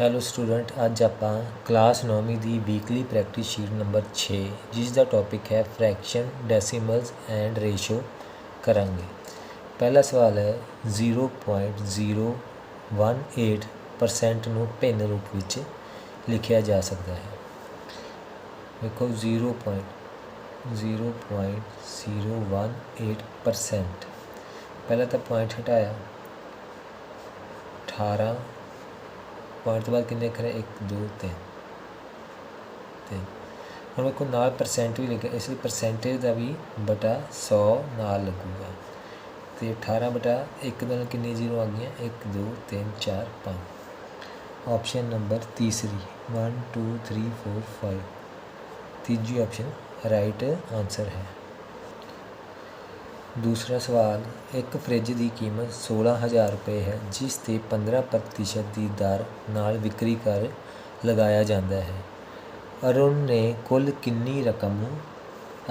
Hello student ਅੱਜ ਆਪਾਂ class 9ਵੀਂ ਦੀ ਵੀਕਲੀ ਪ੍ਰੈਕਟਿਸ ਸ਼ੀਟ ਨੰਬਰ 6 ਜਿਸ ਦਾ ਟੌਪਿਕ ਹੈ ਫ੍ਰੈਕਸ਼ਨ ਡੈਸੀਮਲਸ ਐਂਡ ਰੇਸ਼ੋ ਕਰਾਂਗੇ। ਪਹਿਲਾ ਸਵਾਲ ਹੈ 0.018% ਨੂੰ ਭਿੰਨ ਰੂਪ ਵਿੱਚ ਲਿਖਿਆ ਜਾ ਸਕਦਾ ਹੈ। ਦੇਖੋ 0.018% ਪਹਿਲਾਂ ਤਾਂ ਪੁਆਇੰਟ ਹਟਾਇਆ। 18 ਪੁਆਇੰਟ ਤੋਂ ਬਾਅਦ ਕਿੰਨੇ ਕਰੇ 1 2 3 ਤੇ ਹੁਣ ਵੇਖੋ, ਨਾਲ ਪਰਸੈਂਟ ਵੀ ਲੱਗਿਆ। ਇਸ ਲਈ ਪਰਸੈਂਟੇਜ ਦਾ ਵੀ ਬਟਾ 100 ਨਾਲ ਲੱਗੂਗਾ। ਤੇ 18 ਬਟਾ 1 ਦੇ ਨਾਲ ਕਿੰਨੀ ਜ਼ੀਰੋ ਆ ਗਈਆਂ? 1 2 3 4 5 ਆਪਸ਼ਨ ਨੰਬਰ ਤੀਸਰੀ। 1 2 3 4 5 ਤੀਜੀ ਆਪਸ਼ਨ ਰਾਈਟ ਆਨਸਰ ਹੈ। ਦੂਸਰਾ ਸਵਾਲ, ਇੱਕ ਫਰਿੱਜ ਦੀ ਕੀਮਤ 16000 ਰੁਪਏ ਹੈ, ਜਿਸ ਤੇ 15% ਦੀ ਦਰ ਨਾਲ ਵਿਕਰੀ ਕਰ ਲਗਾਇਆ ਜਾਂਦਾ ਹੈ। ਅਰੁਣ ਨੇ ਕੁੱਲ ਕਿੰਨੀ ਰਕਮ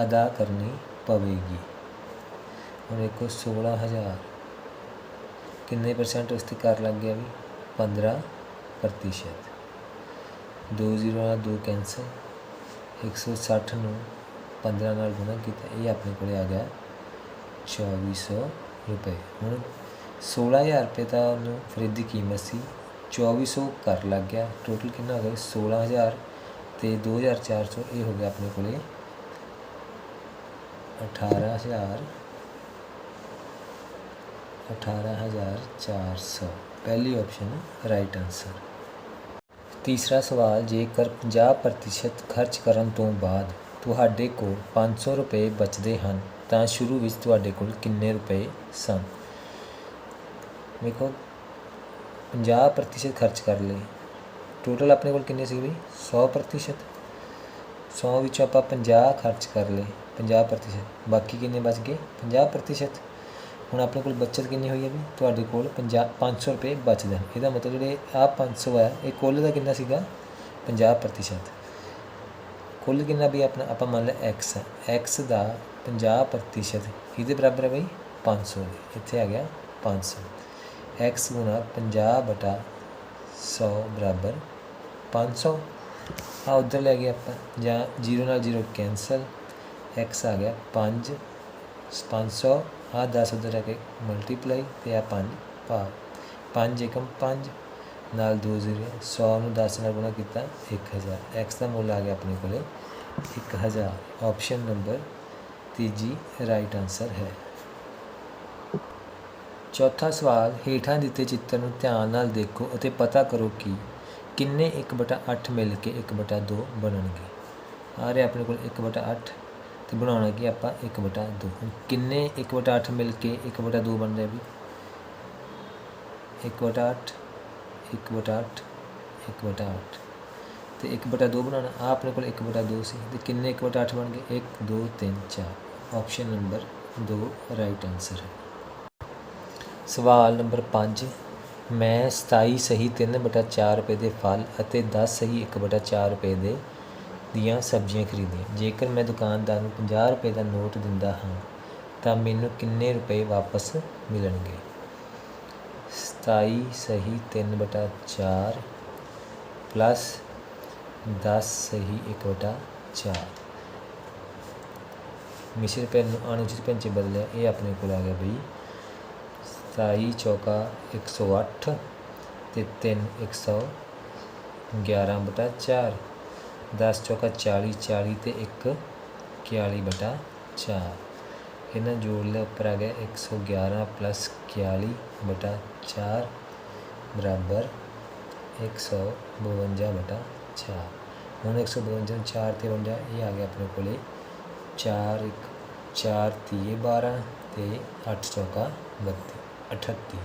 ਅਦਾ ਕਰਨੀ ਪਵੇਗੀ? ਹੁਣ ਦੇਖੋ 16000 ਕਿੰਨੇ ਪਰਸੈਂਟ ਉਸ ਤੇ ਕਰ ਲੱਗ ਗਿਆ ਵੀ? 15% ਦੋ ਜ਼ੀਰੋ ਨਾਲ ਦੋ ਕੈਂਸਲ 160 ਨੂੰ 15 ਨਾਲ ਗੁਣਾ ਕੀਤਾ, ਇਹ ਆਪਣੇ ਕੋਲੇ ਆ ਗਿਆ। 2400 ਰੁਪਏ। ਹੁਣ 16000 ਰੁਪਏ ਤਾਂ ਉਹਨੂੰ ਫਰਿੱਜ ਦੀ ਕੀਮਤ ਸੀ। 2400 ਕਰ ਲੱਗ ਗਿਆ। ਟੋਟਲ ਕਿੰਨਾ ਹੋ ਗਿਆ? 16000 ਤੇ 2400 ਇਹ ਹੋ ਗਿਆ ਆਪਣੇ ਕੋਲੇ 18000 18400 ਪਹਿਲੀ ਆਪਸ਼ਨ ਰਾਈਟ ਆਨਸਰ ਤੀਸਰਾ ਸਵਾਲ, ਜੇਕਰ 50% ਖਰਚ ਕਰਨ ਤੋਂ ਬਾਅਦ ਤੁਹਾਡੇ ਕੋਲ 500 ਰੁਪਏ ਬਚਦੇ ਹਨ ਤਾਂ ਸ਼ੁਰੂ ਵਿੱਚ ਤੁਹਾਡੇ ਕੋਲ ਕਿੰਨੇ ਰੁਪਏ ਸਨ? ਦੇਖੋ 50% ਖਰਚ ਕਰ ਲਏ। ਟੋਟਲ ਆਪਣੇ ਕੋਲ ਕਿੰਨੇ ਸੀ ਵੀ 100% 100 ਵਿੱਚੋਂ ਆਪਾਂ 50 ਖਰਚ ਕਰ ਲਏ 50% ਬਾਕੀ ਕਿੰਨੇ ਬਚ ਗਏ? 50% ਹੁਣ ਆਪਣੇ ਕੋਲ ਬਚਤ ਕਿੰਨੀ ਹੋਈ ਹੈ ਵੀ ਤੁਹਾਡੇ ਕੋਲ 50 500 ਰੁਪਏ ਬਚਦੇ ਹਨ। ਇਹਦਾ ਮਤਲਬ ਜਿਹੜੇ ਆ 500 ਹੈ, ਇਹ ਕੁੱਲ ਦਾ ਕਿੰਨਾ ਸੀਗਾ? 50% ਕੁੱਲ ਕਿੰਨਾ ਵੀ ਆਪਣਾ, ਆਪਾਂ ਮੰਨ ਲਿਆ x ਹੈ x ਦਾ 50% ਇਹਦੇ ਬਰਾਬਰ ਹੈ ਬਈ? 500 ਇੱਥੇ ਆ ਗਿਆ 500 x ਗੁਣਾ 50 ਬਟਾ 100 ਬਰਾਬਰ 500 ਆ ਉਧਰ ਲੈ ਗਏ ਆਪਾਂ, ਜਾਂ 0 ਨਾਲ 0 ਕੈਂਸਲ x ਆ ਗਿਆ 5 500 ਆ 10 ਉਧਰ ਆ ਕੇ ਮਲਟੀਪਲਾਈ ਤੇ ਆ 5 ਭਾਗ 5 ਏਕਮ 5 ਨਾਲ 2 ਜ਼ੀਰੋ 100 ਨੂੰ 10 ਨਾਲ ਗੁਣਾ ਕੀਤਾ 1000 x ਦਾ ਮੁੱਲ ਆ ਗਿਆ ਆਪਣੇ ਕੋਲੇ 1000 ਆਪਸ਼ਨ ਨੰਬਰ ਤੀਜੀ ਰਾਈਟ ਆਨਸਰ ਹੈ। ਚੌਥਾ ਸਵਾਲ, ਹੇਠਾਂ ਦਿੱਤੇ ਚਿੱਤਰ ਨੂੰ ਧਿਆਨ ਨਾਲ ਦੇਖੋ ਅਤੇ ਪਤਾ ਕਰੋ ਕਿ ਕਿੰਨੇ 1/8 ਮਿਲ ਕੇ 1/2 ਬਣਨਗੇ। ਆ ਰਿਹਾ ਆਪਣੇ ਕੋਲ 1/8 ਤੇ ਬਣਾਉਣਾ ਕੀ ਆਪਾਂ? 1/2 ਕਿੰਨੇ 1/8 ਮਿਲ ਕੇ 1/2 ਬਣ ਰਿਹਾ ਵੀ? 1/8 1/8 1/8 ਤੇ 1/2 ਬਣਾਉਣਾ ਆ ਆਪਣੇ ਕੋਲ 1/2 ਸੀ। ਤੇ ਕਿੰਨੇ 1/8 ਬਣ ਗਏ? 1 2 3 4 ਆਪਸ਼ਨ ਨੰਬਰ 2 ਰਾਈਟ ਆਨਸਰ ਹੈ। ਸਵਾਲ ਨੰਬਰ 5 ਮੈਂ 27 ਸਹੀ 3/4 ਰੁਪਏ ਦੇ ਫਲ ਅਤੇ 10 ਸਹੀ 1/4 ਰੁਪਏ ਦੇ ਦੀਆਂ ਸਬਜ਼ੀਆਂ ਖਰੀਦੀਆਂ। ਜੇਕਰ ਮੈਂ ਦੁਕਾਨਦਾਰ ਨੂੰ 50 ਰੁਪਏ ਦਾ ਨੋਟ ਦਿੰਦਾ ਹਾਂ, ਤਾਂ ਮੈਨੂੰ ਕਿੰਨੇ ਰੁਪਏ ਵਾਪਸ ਮਿਲਣਗੇ? 27 ਸਹੀ 3/4 ਪਲੱਸ 10 ਸਹੀ 1/4 ਮਿਸ਼ਰ ਪੈਨ ਨੂੰ ਅਣਉਚਿਤ ਪੈਨ ਚ ਬਦਲਿਆ। ਇਹ ਆਪਣੇ ਕੋਲ ਆ ਗਿਆ ਬਈ 27 ਚੌਕਾ 108 ਤੇ 3 111 ਬਟਾ 4 10 ਚੌਕਾ 40 40 ਤੇ 1 41 ਬਟਾ 4 ਇਹਨਾਂ ਜੋੜ ਲਿਆ ਉੱਪਰ ਆ ਗਿਆ 111 ਪਲੱਸ 41 ਬਟਾ 4 ਬਰਾਬਰ 152 ਬਟਾ 4 ਹੁਣ 152 4 ਤੇ 52 ਇਹ ਆ ਗਿਆ ਆਪਣੇ ਕੋਲੇ 4 1 4 ਤੀਏ 12 ਤੇ 8 ਚੌਕਾ 32 38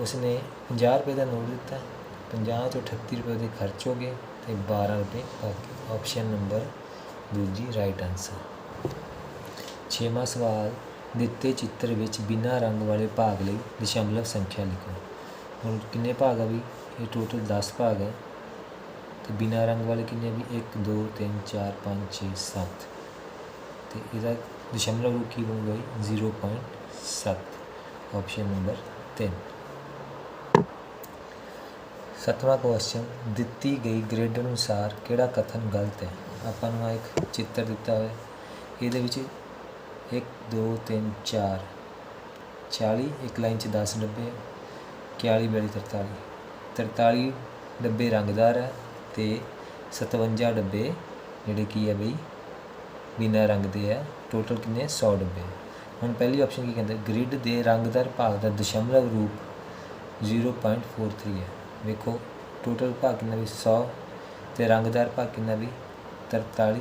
ਉਸਨੇ 50 ਰੁਪਏ ਦਾ ਨੋਟ ਦਿੱਤਾ 50 ਤੋਂ 38 ਰੁਪਏ ਦੇ ਖਰਚ ਹੋ ਗਏ ਤੇ 12 ਰੁਪਏ ਬਾਕੀ ਆਪਸ਼ਨ ਨੰਬਰ ਦੂਜੀ ਰਾਈਟ ਆਨਸਰ ਛੇਵਾਂ ਸਵਾਲ, ਦਿੱਤੇ ਚਿੱਤਰ ਵਿੱਚ ਬਿਨਾਂ ਰੰਗ ਵਾਲੇ ਭਾਗ ਲਈ ਦਸ਼ਮਲਵ ਸੰਖਿਆ ਲਿਖੋ। ਹੁਣ ਕਿੰਨੇ ਭਾਗ ਆ ਵੀ? ਇਹ ਟੋਟਲ 10 ਭਾਗ ਹੈ। ਤੇ ਬਿਨਾਂ ਰੰਗ ਵਾਲੇ ਕਿੰਨੇ ਵੀ? 1 2 3 4 5 6 7 ਤੇ ਇਹਦਾ ਦਸ਼ਮਲਵ ਕੀ ਹੋਊਗਾ ਜੀ? 0.7 ਆਪਸ਼ਨ ਨੰਬਰ 3 ਸੱਤਵਾਂ ਕੁਐਸਚਨ ਦਿੱਤੀ ਗਈ ਗ੍ਰਿਡ ਅਨੁਸਾਰ ਕਿਹੜਾ ਕਥਨ ਗਲਤ ਹੈ? ਆਪਾਂ ਨੂੰ ਇੱਕ ਚਿੱਤਰ ਦਿੱਤਾ ਹੋਇਆ ਇਹਦੇ ਵਿੱਚ 1 2 3 4 40 ਇੱਕ ਲਾਈਨ 'ਚ 10 ਡੱਬੇ। 41 42 43 43 ਡੱਬੇ ਰੰਗਦਾਰ ਹੈ ਤੇ 57 ਡੱਬੇ ਜਿਹੜੇ ਕੀ ਹੈ ਬਈ ਬਿਨਾਂ ਰੰਗ ਦੇ ਆ ਟੋਟਲ ਕਿੰਨੇ? 100 ਡੱਬੇ। ਹੁਣ ਪਹਿਲੀ ਆਪਸ਼ਨ ਕੀ ਕਹਿੰਦਾ? ਗ੍ਰਿਡ ਦੇ ਰੰਗਦਾਰ ਭਾਗ ਦਾ ਦਸ਼ਮਲਵ ਰੂਪ 0.43 ਹੈ। ਵੇਖੋ ਟੋਟਲ ਭਾਗ ਕਿੰਨਾ ਵੀ 100 ਤੇ ਰੰਗਦਾਰ ਭਾਗ ਕਿੰਨਾ ਵੀ 43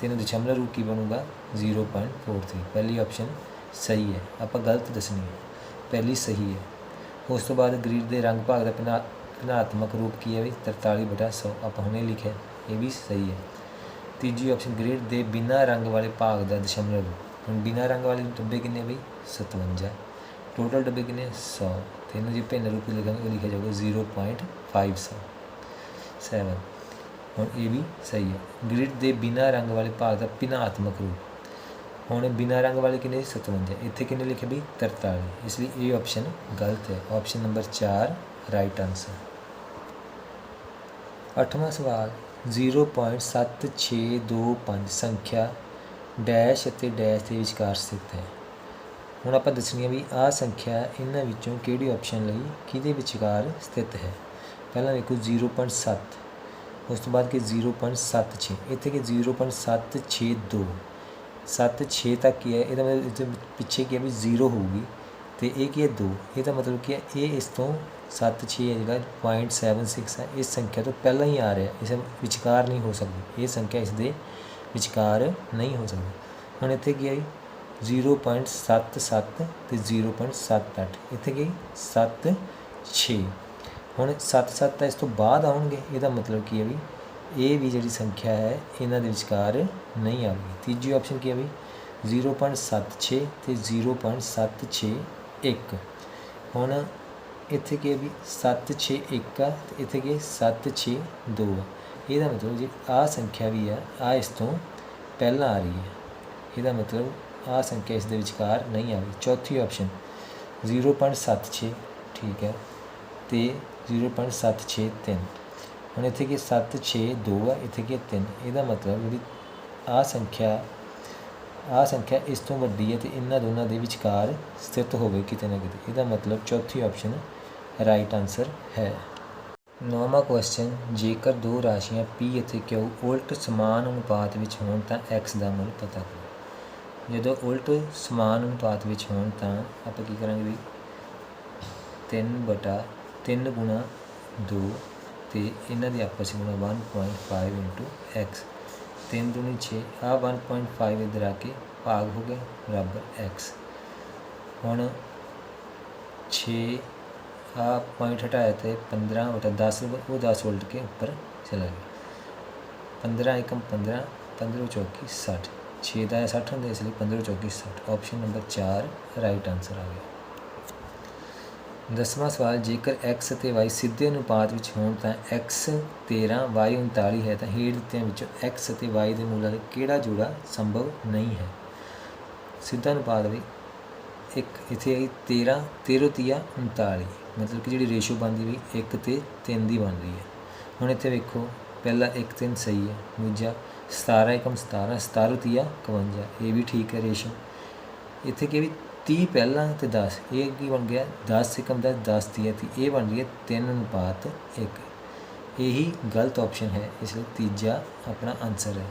ਤੇ ਇਹਨੂੰ ਦਸ਼ਮਲਵ ਰੂਪ ਕੀ ਬਣੂਗਾ? 0.43 ਪਹਿਲੀ ਆਪਸ਼ਨ ਸਹੀ ਹੈ। ਆਪਾਂ ਗਲਤ ਦੱਸਣੀ ਹੈ। ਪਹਿਲੀ ਸਹੀ ਹੈ। ਉਸ ਤੋਂ ਬਾਅਦ ਗ੍ਰਿਡ ਦੇ ਰੰਗ ਭਾਗ ਦਾ ਭਿਨਾ, ਭਿਨਾਤਮਕ ਰੂਪ ਕੀ ਹੈ ਵੀ? 43 ਬਟਾ 100 ਆਪਾਂ ਹੁਣੇ ਲਿਖਿਆ ਇਹ ਵੀ ਸਹੀ ਹੈ। ਤੀਜੀ ਆਪਸ਼ਨ ਗ੍ਰਿਡ ਦੇ ਬਿਨਾਂ ਰੰਗ ਵਾਲੇ ਭਾਗ ਦਾ ਦਸ਼ਮਲਵ ਰੂਪ। ਹੁਣ ਬਿਨਾਂ ਰੰਗ ਵਾਲੇ ਡੱਬੇ ਕਿੰਨੇ ਬਈ? 57 ਟੋਟਲ ਡੱਬੇ ਕਿੰਨੇ? 100 ਤੇ ਇਹਨੂੰ ਜੇ ਭਿੰਨ ਰੂਪ ਵਿੱਚ ਲਿਖਾਂਗੇ ਉਹ ਲਿਖਿਆ ਜਾਊਗਾ 0.500 7 ਹੁਣ ਇਹ ਵੀ ਸਹੀ ਹੈ। ਗ੍ਰਿਡ ਦੇ ਬਿਨਾਂ ਰੰਗ ਵਾਲੇ ਭਾਗ ਦਾ ਭਿਨਾਤਮਕ ਰੂਪ। ਹੁਣ ਬਿਨਾਂ ਰੰਗ ਵਾਲੇ ਕਿੰਨੇ? 57 ਇੱਥੇ ਕਿੰਨੇ ਲਿਖੇ ਬਈ 43 ਇਸ ਲਈ ਇਹ ਆਪਸ਼ਨ ਗਲਤ ਹੈ। ਆਪਸ਼ਨ ਨੰਬਰ 4 ਰਾਈਟ ਆਨਸਰ ਅੱਠਵਾਂ ਸਵਾਲ। 0.7625 ਸੰਖਿਆ ਡੈਸ਼ ਅਤੇ ਡੈਸ਼ ਦੇ ਵਿਚਕਾਰ ਸਥਿਤ ਹੈ। ਹੁਣ ਆਪਾਂ ਦੱਸਣੀ ਹੈ ਵੀ ਆਹ ਸੰਖਿਆ ਇਹਨਾਂ ਵਿੱਚੋਂ ਕਿਹੜੀ ਆਪਸ਼ਨ ਲਈ ਕਿਹਦੇ ਵਿਚਕਾਰ ਸਥਿਤ ਹੈ? ਪਹਿਲਾਂ ਵੇਖੋ 0.7 ਉਸ ਤੋਂ ਬਾਅਦ ਕਿ 0.76 ਇੱਥੇ ਕਿ 0.762 76 ਤੱਕ ਕੀ ਹੈ, ਇਹਦਾ ਮਤਲਬ ਇਹਦੇ ਪਿੱਛੇ ਕੀ ਹੈ ਵੀ 0 ਹੋਊਗੀ, ਤੇ ਇਹ ਕੀ ਹੈ 2 ਇਹਦਾ ਮਤਲਬ ਕੀ ਹੈ, ਇਹ ਇਸ ਤੋਂ 7 6 ਹੈ ਜਿਹੜਾ 0.76 ਹੈ, ਇਸ ਸੰਖਿਆ ਤੋਂ ਪਹਿਲਾਂ ਹੀ ਆ ਰਿਹਾ, ਇਸ ਵਿਚਕਾਰ ਨਹੀਂ ਹੋ ਸਕਦੀ, ਇਹ ਸੰਖਿਆ ਇਸ ਦੇ ਵਿਚਕਾਰ ਨਹੀਂ ਹੋ ਸਕਦੀ। ਹੁਣ ਇੱਥੇ ਕੀ ਹੈ 0.77 ਤੇ 0.78 ਇੱਥੇ ਕੀ 7 6 ਹੁਣ 7 7 ਤਾਂ ਇਸ ਤੋਂ ਬਾਅਦ ਆਉਣਗੇ, ਇਹਦਾ ਮਤਲਬ ਕੀ ਹੈ ਵੀ ਇਹ ਵੀ ਜਿਹੜੀ ਸੰਖਿਆ ਹੈ, ਇਹਨਾਂ ਦੇ ਵਿਚਕਾਰ ਨਹੀਂ ਆਵੇਗੀ ਤੀਜੀ ਆਪਸ਼ਨ ਕੀ ਹੈ ਵੀ? 0.76 ਤੇ 0.761 ਹੁਣ ਇੱਥੇ ਕੀ ਹੈ ਵੀ 761 ਆ ਤੇ ਇੱਥੇ ਕੀ 762 ਆ। ਇਹਦਾ ਮਤਲਬ ਜੇ ਆ ਸੰਖਿਆ ਵੀ ਆ ਆ ਇਸ ਤੋਂ ਪਹਿਲਾਂ ਆ ਰਹੀ ਹੈ। ਇਹਦਾ ਮਤਲਬ ਆ ਸੰਖਿਆ ਇਸ ਦੇ ਵਿਚਕਾਰ ਨਹੀਂ ਆ ਆਵੇਗੀ ਚੌਥੀ ਆਪਸ਼ਨ 0.76 ਠੀਕ ਹੈ। ਤੇ 0.763 ਹੁਣ ਇੱਥੇ ਕੀ 762 ਆ, ਇੱਥੇ ਕੀ 3 ਇਹਦਾ ਮਤਲਬ ਜਿਹੜੀ ਆ ਸੰਖਿਆ ਆ ਸੰਖਿਆ ਇਸ ਤੋਂ ਵੱਡੀ ਹੈ ਤੇ ਇਹਨਾਂ ਦੋਨਾਂ ਦੇ ਵਿਚਕਾਰ ਸਥਿਤ ਹੋਵੇ ਕਿਤੇ ਨਾ ਕਿਤੇ। ਇਹਦਾ ਮਤਲਬ ਚੌਥੀ ਆਪਸ਼ਨ ਰਾਈਟ ਆਨਸਰ ਹੈ। ਨੌਵਾਂ ਕੁਐਸਚਨ ਜੇਕਰ ਦੋ ਰਾਸ਼ੀਆਂ p ਅਤੇ q ਉਲਟ ਸਮਾਨ ਅਨੁਪਾਤ ਵਿੱਚ ਹੋਣ ਤਾਂ x ਦਾ ਮੁੱਲ ਪਤਾ ਕਰੋ। ਜਦੋਂ ਉਲਟ ਸਮਾਨ ਅਨੁਪਾਤ ਵਿੱਚ ਹੋਣ ਤਾਂ ਆਪਾਂ ਕੀ ਕਰਾਂਗੇ ਵੀ 3 ਬਟਾ 3 ਗੁਣਾ 2 ਤੇ ਇਹਨਾਂ ਦੀ ਆਪਸ ਵਿੱਚ ਗੁਣਾ 1.5 x 3 ਦੁਣੀ 6 ਆ 1.5 ਇਧਰ ਆ ਕੇ ਭਾਗ ਹੋ ਗਿਆ ਬਰਾਬਰ x ਹੁਣ 6 ਆ ਪੁਆਇੰਟ ਹਟਾਇਆ ਤੇ 15 ਬਟਾ 10 ਉਹ 10 ਉਲਟ ਕੇ ਉੱਪਰ ਚਲਾ ਗਿਆ। 15 1 15 15 ਚੌਕੀ 60 6 ਦਾ 60 ਹੁੰਦਾ, ਇਸ ਲਈ 15 ਚੌਕੀ 60 ਆਪਸ਼ਨ ਨੰਬਰ 4 ਰਾਈਟ ਆਨਸਰ ਆ ਗਿਆ। ਦਸਵਾਂ ਸਵਾਲ, ਜੇਕਰ x ਅਤੇ y ਸਿੱਧੇ ਅਨੁਪਾਤ ਵਿੱਚ ਹੋਣ ਤਾਂ x 13 y 39 ਹੈ ਤਾਂ ਹੇਠ ਦਿੱਤਿਆਂ ਵਿੱਚੋਂ x ਅਤੇ y ਦੇ ਮੂਲਾਂ ਲਈ ਕਿਹੜਾ ਜੋੜਾ ਸੰਭਵ ਨਹੀਂ ਹੈ? ਸਿੱਧਾ ਅਨੁਪਾਤ ਵੀ ਇੱਕ, ਇੱਥੇ ਆਈ 13 13 ਤੀਆ 39 ਮਤਲਬ ਕਿ ਜਿਹੜੀ ਰੇਸ਼ੋ ਬਣਦੀ ਵੀ 1 ਤੇ 3 ਦੀ ਬਣ ਰਹੀ ਹੈ। ਹੁਣ ਇੱਥੇ ਵੇਖੋ, ਪਹਿਲਾ 1 3 ਸਹੀ ਹੈ, ਦੂਜਾ 17 1 17 17 ਤੀਆ 51 ਇਹ ਵੀ ਠੀਕ ਹੈ ਰੇਸ਼ੋ ਇੱਥੇ ਕਿ ਵੀ 30 ਪਹਿਲਾਂ ਤੇ 10 ਇਹ ਕੀ ਬਣ ਗਿਆ? 10 ਸਿਕਮ ਦਾ 10 ਤੀਆ ਤੀ ਇਹ ਬਣ ਗਈ 3 ਅਨੁਪਾਤ 1 ਇਹੀ ਗਲਤ ਆਪਸ਼ਨ ਹੈ, ਇਸ ਲਈ ਤੀਜਾ ਆਪਣਾ ਆਨਸਰ ਹੈ।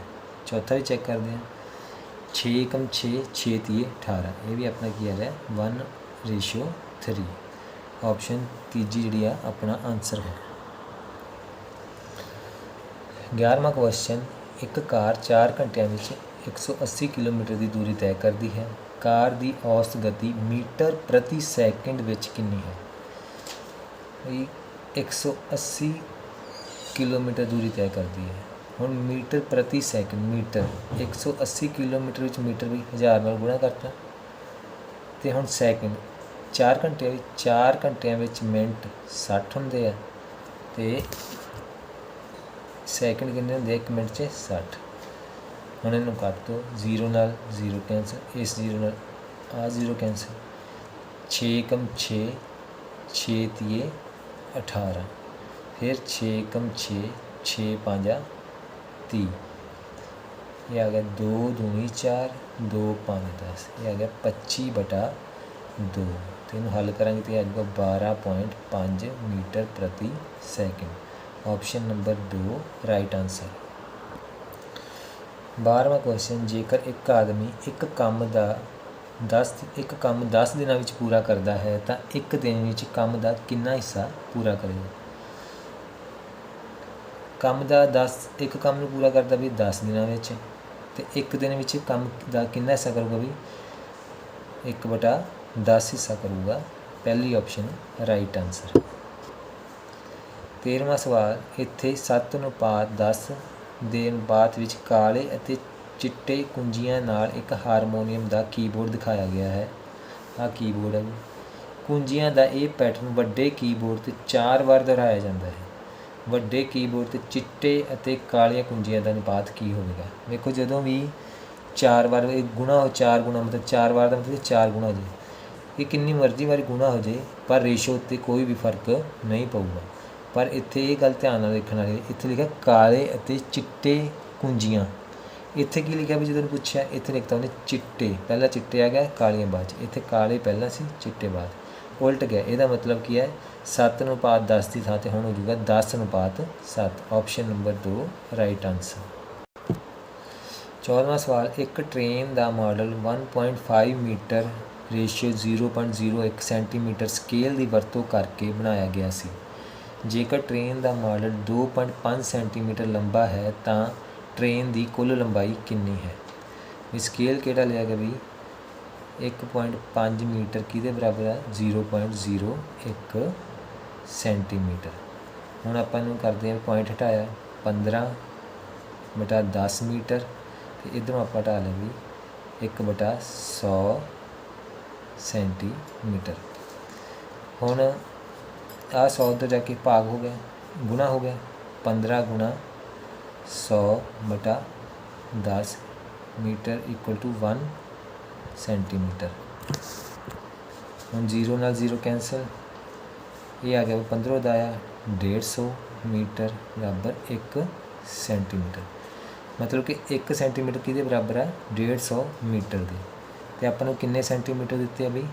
ਚੌਥਾ ਵੀ ਚੈੱਕ ਕਰਦੇ ਹਾਂ। 6 ਕਮ 6 6 ਤੀਏ 18 ਇਹ ਵੀ ਆਪਣਾ ਕੀ ਆ ਰਿਹਾ? 1 ਰੇਸ਼ੀਓ 3 ਆਪਸ਼ਨ ਤੀਜੀ ਜਿਹੜੀ ਆ, ਆਪਣਾ ਆਨਸਰ ਹੈ। 11ਵਾਂ ਕੁਐਸਚਨ ਇੱਕ ਕਾਰ 4 ਘੰਟਿਆਂ ਵਿੱਚ 180 ਕਿਲੋਮੀਟਰ ਦੀ ਦੂਰੀ ਤੈਅ ਕਰਦੀ ਹੈ। ਕਾਰ ਦੀ ਔਸਤ ਗਤੀ ਮੀਟਰ ਪ੍ਰਤੀ ਸੈਕਿੰਡ ਵਿੱਚ ਕਿੰਨੀ ਹੈ? ਵੀ 180 ਕਿਲੋਮੀਟਰ ਦੂਰੀ ਤੈਅ ਕਰਦੀ ਹੈ। ਹੁਣ ਮੀਟਰ ਪ੍ਰਤੀ ਸੈਕਿੰਡ, ਮੀਟਰ 180 ਕਿਲੋਮੀਟਰ ਵਿੱਚ ਮੀਟਰ ਵੀ 1000 ਨਾਲ ਗੁਣਾ ਕਰਤਾ। ਤੇ ਹੁਣ ਸੈਕਿੰਡ 4 ਘੰਟੇ ਵਿੱਚ 4 ਘੰਟਿਆਂ ਵਿੱਚ ਮਿੰਟ 60 ਹੁੰਦੇ ਆ। ਤੇ ਸੈਕਿੰਡ ਕਿੰਨੇ ਹੁੰਦੇ 1 ਮਿੰਟ 'ਚ 60 ਹੁਣ ਇਹਨੂੰ ਕੱਟ ਦੋ 0 ਨਾਲ 0 ਕੈਂਸਲ, ਇਸ 0 ਨਾਲ ਆ 0 ਕੈਂਸਲ। 6 ਕਮ 6 6 ਤੀਏ 18 ਫਿਰ 6 ਕਮ 6 6 ਪੰਜਾ 30 ਇਹ ਆ ਗਿਆ 2 ਦੂਣੀ 4 2 5 10 ਇਹ ਆ ਗਿਆ 25 ਬਟਾ 2 ਤੇ ਇਹਨੂੰ ਹੱਲ ਕਰਾਂਗੇ ਤੇ ਆ ਜਾਊਗਾ 12.5 ਮੀਟਰ ਪ੍ਰਤੀ second. Option number 2 right answer. 12ਵਾਂ question ਜੇਕਰ ਇੱਕ ਆਦਮੀ ਇੱਕ ਕੰਮ ਦਾ 10 ਇੱਕ ਕੰਮ 10 ਦਿਨਾਂ ਵਿੱਚ ਪੂਰਾ ਕਰਦਾ ਹੈ, ਤਾਂ ਇੱਕ ਦਿਨ ਵਿੱਚ ਕੰਮ ਦਾ ਕਿੰਨਾ ਹਿੱਸਾ ਪੂਰਾ ਕਰੇਗਾ? ਕੰਮ ਦਾ 10 ਇੱਕ ਕੰਮ ਨੂੰ ਪੂਰਾ ਕਰਦਾ ਵੀ 10 ਦਿਨਾਂ ਵਿੱਚ, ਤੇ ਇੱਕ ਦਿਨ ਵਿੱਚ ਕੰਮ ਦਾ ਕਿੰਨਾ ਹਿੱਸਾ ਕਰੂਗਾ ਵੀ 1 ਬਟਾ 10 ਹਿੱਸਾ ਕਰੂਗਾ? ਪਹਿਲੀ ਆਪਸ਼ਨ ਰਾਈਟ ਆਨਸਰ 13ਵਾਂ ਸਵਾਲ, ਇੱਥੇ 7 ਅਨੁਪਾਤ 10 ਦੇ ਅਨੁਪਾਤ ਵਿੱਚ ਕਾਲੇ ਅਤੇ ਚਿੱਟੇ ਕੁੰਜੀਆਂ ਨਾਲ ਇੱਕ ਹਾਰਮੋਨੀਅਮ ਦਾ ਕੀਬੋਰਡ ਦਿਖਾਇਆ ਗਿਆ ਹੈ। ਆਹ ਕੀਬੋਰਡ ਹੈ ਕੁੰਜੀਆਂ ਦਾ ਇਹ ਪੈਟਰਨ ਵੱਡੇ ਕੀਬੋਰਡ ਤੇ ਚਾਰ ਵਾਰ ਦੁਹਰਾਇਆ ਜਾਂਦਾ ਹੈ। ਵੱਡੇ ਕੀਬੋਰਡ ਤੇ ਚਿੱਟੇ ਅਤੇ ਕਾਲੀਆਂ ਕੁੰਜੀਆਂ ਦਾ ਅਨੁਪਾਤ ਕੀ ਹੋਵੇਗਾ? ਵੇਖੋ, ਜਦੋਂ ਵੀ ਚਾਰ ਵਾਰ ਇਹ ਗੁਣਾ ਹੋ, ਚਾਰ ਗੁਣਾ ਮਤਲਬ ਚਾਰ ਵਾਰ ਦਾ ਮਤਲਬ ਚਾਰ ਗੁਣਾ ਹੋ ਜੇ ਇਹ ਕਿੰਨੀ ਮਰਜ਼ੀ ਵਾਰੀ ਗੁਣਾ ਹੋ ਜੇ ਪਰ ਰੇਸ਼ੋ ਉੱਤੇ ਕੋਈ ਵੀ ਫ਼ਰਕ ਨਹੀਂ ਪਊਗਾ। ਪਰ ਇੱਥੇ ਇਹ ਗੱਲ ਧਿਆਨ ਨਾਲ ਦੇਖਣ ਵਾਲੀ ਇੱਥੇ ਲਿਖਿਆ ਕਾਲੇ ਅਤੇ ਚਿੱਟੇ ਕੁੰਜੀਆਂ। ਇੱਥੇ ਕੀ ਲਿਖਿਆ ਵੀ ਜਦੋਂ ਪੁੱਛਿਆ, ਇੱਥੇ ਲਿਖਤਾ ਉਹਨੇ ਚਿੱਟੇ। ਪਹਿਲਾਂ ਚਿੱਟੇ ਆ ਗਿਆ, ਕਾਲੀਆਂ ਬਾਅਦ 'ਚ। ਇੱਥੇ ਕਾਲੇ ਪਹਿਲਾਂ ਸੀ, ਚਿੱਟੇ ਬਾਅਦ ਉਲਟ ਗਿਆ। ਇਹਦਾ ਮਤਲਬ ਕੀ ਹੈ? 7 ਅਨੁਪਾਤ 10 ਦੀ ਥਾਂ ਤੇ ਹੁਣ ਹੋ ਜਾਊਗਾ 10 ਅਨੁਪਾਤ 7 ਆਪਸ਼ਨ ਨੰਬਰ 2 ਰਾਈਟ ਆਨਸਰ 14ਵਾਂ ਸਵਾਲ, ਇੱਕ ਟ੍ਰੇਨ ਦਾ model 1.5 metre ratio 0.01 centimetre scale ਦੀ ਵਰਤੋਂ ਕਰਕੇ ਬਣਾਇਆ ਗਿਆ ਸੀ। ਜੇਕਰ ਟ੍ਰੇਨ ਦਾ ਮਾਡਲ 2.5 ਸੈਂਟੀਮੀਟਰ ਲੰਬਾ ਹੈ, ਤਾਂ ਟ੍ਰੇਨ ਦੀ ਕੁੱਲ ਲੰਬਾਈ ਕਿੰਨੀ ਹੈ? ਵੀ ਸਕੇਲ ਕਿਹੜਾ ਲਿਆ ਗਿਆ ਵੀ 1.5 ਮੀਟਰ ਕਿਹਦੇ ਬਰਾਬਰ ਹੈ 0.01 ਸੈਂਟੀਮੀਟਰ। ਹੁਣ ਆਪਾਂ ਇਹਨੂੰ ਕਰਦੇ ਹਾਂ ਪੁਆਇੰਟ ਹਟਾਇਆ 15 ਬਟਾ 10 ਮੀਟਰ, ਤੇ ਇਧਰੋਂ ਆਪਾਂ ਹਟਾ ਲਿਆ ਵੀ 1 ਬਟਾ 100 ਸੈਂਟੀਮੀਟਰ। ਹੁਣ ਆ 100 ਤੋਂ ਜਾ ਕੇ ਭਾਗ ਹੋ ਗਿਆ, ਗੁਣਾ ਹੋ ਗਿਆ 15 ਗੁਣਾ 100 ਬਟਾ 10 ਮੀਟਰ ਇਕੁਅਲ ਟੂ 1 ਸੈਂਟੀਮੀਟਰ ਹੁਣ 0 ਨਾਲ 0 ਕੈਂਸਲ ਇਹ ਆ ਗਿਆ 15 ਦਾ ਆਇਆ 150 ਮੀਟਰ ਬਰਾਬਰ 1 ਸੈਂਟੀਮੀਟਰ ਮਤਲਬ ਕਿ 1 ਸੈਂਟੀਮੀਟਰ ਕਿਹਦੇ ਬਰਾਬਰ ਹੈ 150 ਮੀਟਰ ਦੇ। ਤੇ ਆਪਾਂ ਨੂੰ ਕਿੰਨੇ ਸੈਂਟੀਮੀਟਰ ਦਿੱਤੇ ਆ ਬਈ?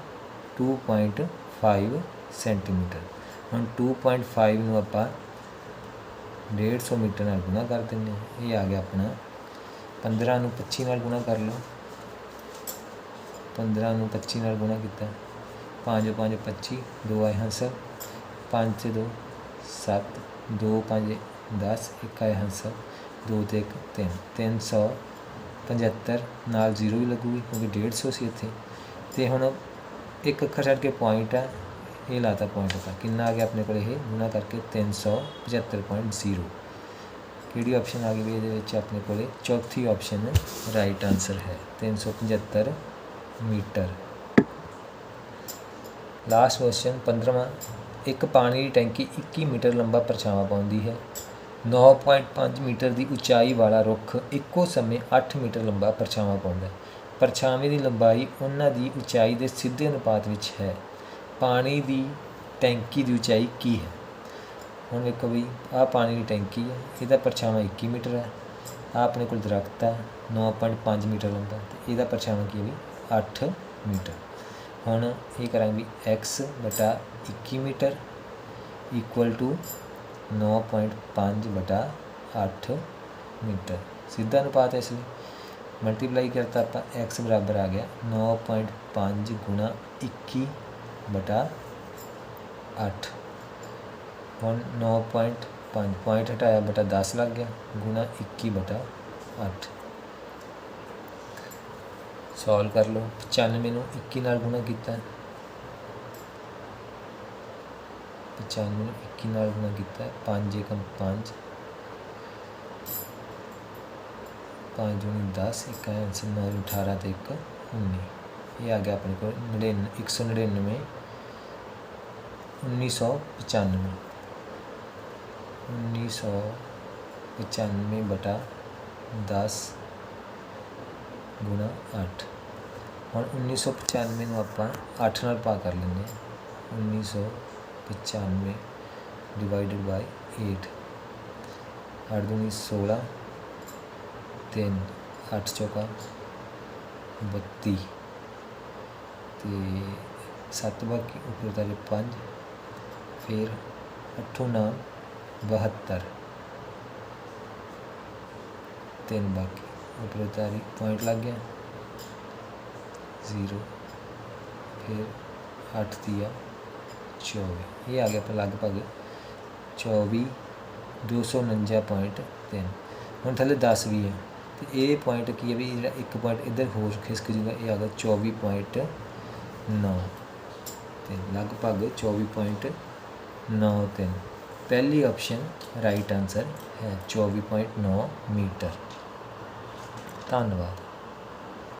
2.5 ਸੈਂਟੀਮੀਟਰ ਹੁਣ 2.5 ਨੂੰ ਆਪਾਂ 150 ਮੀਟਰ ਨਾਲ ਗੁਣਾ ਕਰ ਦਿੰਦੇ ਹਾਂ। ਇਹ ਆ ਗਿਆ ਆਪਣਾ 15 ਨੂੰ 25 ਨਾਲ ਗੁਣਾ ਕਰ ਲਓ। 15 ਨੂੰ 25 ਨਾਲ ਗੁਣਾ ਕੀਤਾ। 5 5 25 ਦੋ ਆਏ ਆਂਸਰ 5 ਤੇ 2 7 2 5 10 ਇੱਕ ਆਏ ਆਂਸਰ 2 ਤੇ 1 3 375 ਨਾਲ 0 ਵੀ ਲੱਗੂਗੀ ਕਿਉਂਕਿ 150 ਸੀ ਇੱਥੇ। ਤੇ ਹੁਣ ਇੱਕ ਅੱਖਰ ਛੱਡ ਕੇ ਪੁਆਇੰਟ ਆ। ਇਹ ਲਾਤਾ ਪੁਆਇੰਟ ਦਾ ਕਿੰਨਾ ਆ ਗਿਆ ਆਪਣੇ ਕੋਲ ਇਹ? ਗੁਣਾ ਕਰਕੇ 375.0 ਕਿਹੜੀ ਆਪਸ਼ਨ ਆ ਗਈ ਵੀ ਇਹਦੇ ਵਿੱਚ ਆਪਣੇ ਕੋਲੇ? ਚੌਥੀ ਆਪਸ਼ਨ ਰਾਈਟ ਆਨਸਰ ਹੈ। 375 ਮੀਟਰ। ਲਾਸਟ ਕੁਐਸਚਨ 15ਵਾਂ ਇੱਕ ਪਾਣੀ ਦੀ ਟੈਂਕੀ 21 ਮੀਟਰ ਲੰਬਾ ਪਰਛਾਵਾਂ ਪਾਉਂਦੀ ਹੈ। 9.5 ਮੀਟਰ ਦੀ ਉਚਾਈ ਵਾਲਾ ਰੁੱਖ ਇੱਕੋ ਸਮੇਂ 8 ਮੀਟਰ ਲੰਬਾ ਪਰਛਾਵਾਂ ਪਾਉਂਦਾ ਹੈ। ਪਰਛਾਵੇਂ ਦੀ ਲੰਬਾਈ ਉਹਨਾਂ ਦੀ ਉਚਾਈ ਦੇ ਸਿੱਧੇ ਅਨੁਪਾਤ ਵਿੱਚ ਹੈ। ਪਾਣੀ ਦੀ ਟੈਂਕੀ ਦੀ ਉਚਾਈ ਕੀ ਹੈ? ਹੁਣ ਵੇਖੋ ਵੀ ਆਹ ਪਾਣੀ ਦੀ ਟੈਂਕੀ ਹੈ, ਇਹਦਾ ਪਰਛਾਵਾਂ 21 ਮੀਟਰ ਹੈ, ਆਹ ਆਪਣੇ ਕੋਲ ਦਰਖਤ ਹੈ 9.5 ਮੀਟਰ ਲੰਬਾ ਤੇ ਇਹਦਾ ਪਰਛਾਵਾਂ ਕੀ ਵੀ? 8 ਮੀਟਰ। ਹੁਣ ਇਹ ਕਰਾਂਗੇ ਵੀ x ਬਟਾ 21 ਮੀਟਰ ਇਕੁਅਲ ਟੂ 9.5 ਬਟਾ 8 ਮੀਟਰ। ਸਿੱਧਾ ਅਨੁਪਾਤ ਹੈ ਇਸ ਲਈ। ਮਲਟੀਪਲਾਈ ਕਰਤਾ ਆਪਾਂ, x ਬਰਾਬਰ ਆ ਗਿਆ 9.5 ਗੁਣਾ 21 ਬਟਾ 8 ਹੁਣ 9.5 ਪੁਆਇੰਟ ਹਟਾਇਆ, ਬਟਾ 10 ਲੱਗ ਗਿਆ, ਗੁਣਾ 21 ਬਟਾ 8 ਸੋਲਵ ਕਰ ਲਓ 95 ਨੂੰ 21 ਨਾਲ ਗੁਣਾ ਕੀਤਾ। 95 ਨੂੰ 21 ਨਾਲ ਗੁਣਾ ਕੀਤਾ 5 ਏਕਮ 5 5 ਦੂਣੀ 10 ਇੱਕ ਹੈ ਆਂਸਰ 9 18 ਤੇ 1 19 ਇਹ ਆ ਗਿਆ ਆਪਣੇ ਕੋਲ 99 199 1995 1995 ਬਟਾ 10 ਗੁਣਾ 8 ਹੁਣ 1995 ਨੂੰ ਆਪਾਂ 8 ਨਾਲ ਪਾ ਕਰ ਲੈਂਦੇ ਹਾਂ। 1995 ਡਿਵਾਈਡਡ ਬਾਈ ਅੱਠ ਦੂਣੀ 16 ਤਿੰਨ, ਅੱਠ ਚੌਕਾ 32 ਤੇ 7 ਬਾਕੀ ਉੱਪਰ ਤਾਰੇ 5 ਫਿਰ ਅੱਠੋਂ ਨਾਮ 72 ਤਿੰਨ ਬਾਕੀ, ਉੱਪਰ ਪੁਆਇੰਟ ਲੱਗ ਗਿਆ। 0 ਫਿਰ 8 ਤੀਆ 24 ਇਹ ਆ ਗਿਆ ਆਪਾਂ ਲਗਭਗ 24 249.3 ਹੁਣ ਥੱਲੇ 10 ਵੀ ਹੈ ਤੇ ਇਹ ਪੁਆਇੰਟ ਕੀ ਹੈ ਵੀ ਜਿਹੜਾ ਇੱਕ ਪੁਆਇੰਟ ਇੱਧਰ ਹੋਰ ਖਿਸਕ ਜੂਗਾ, ਇਹ ਆ ਗਿਆ 24.9 ਤੇ ਲਗਭਗ 24.93 ਪਹਿਲੀ ਆਪਸ਼ਨ ਰਾਈਟ ਆਨਸਰ ਹੈ 24.9 ਮੀਟਰ। ਧੰਨਵਾਦ।